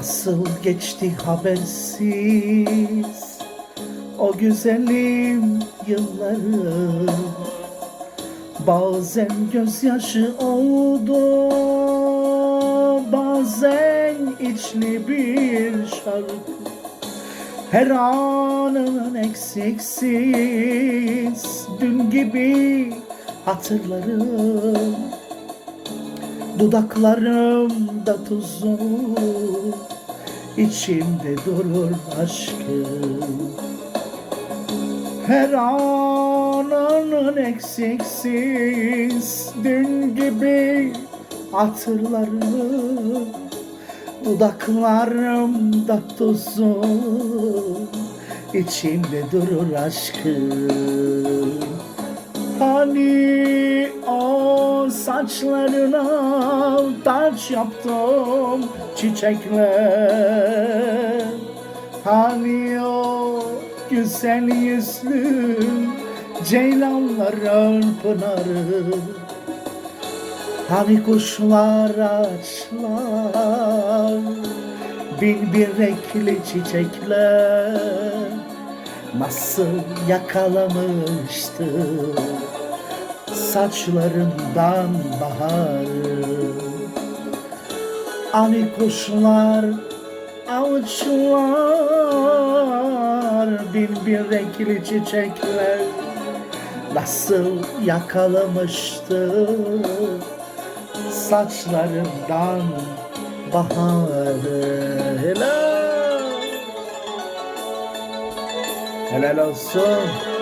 Nasıl geçti habersiz o güzelim yıllarım Bazen gözyaşı oldu Bazen içli bir şarkı. Her anın eksiksiz Dün gibi hatırlarım Dudaklarımda tuzu içimde durur aşkım her anın eksiksiz Dün gibi hatırlarım. Dudaklarımda tuzu içimde durur aşkım Hani saçlarına taç yaptım çiçekler. Hani o güzel yüzlü ceylanların pınarı. Hani kuşlar ağaçlar bin bir renkli çiçekler. Nasıl yakalamıştı saçlarından baharı. Hani kuşlar avuçlar bin bir renkli çiçekler Nasıl yakalamıştı. Saçlarından baharı. Helal. Helal olsun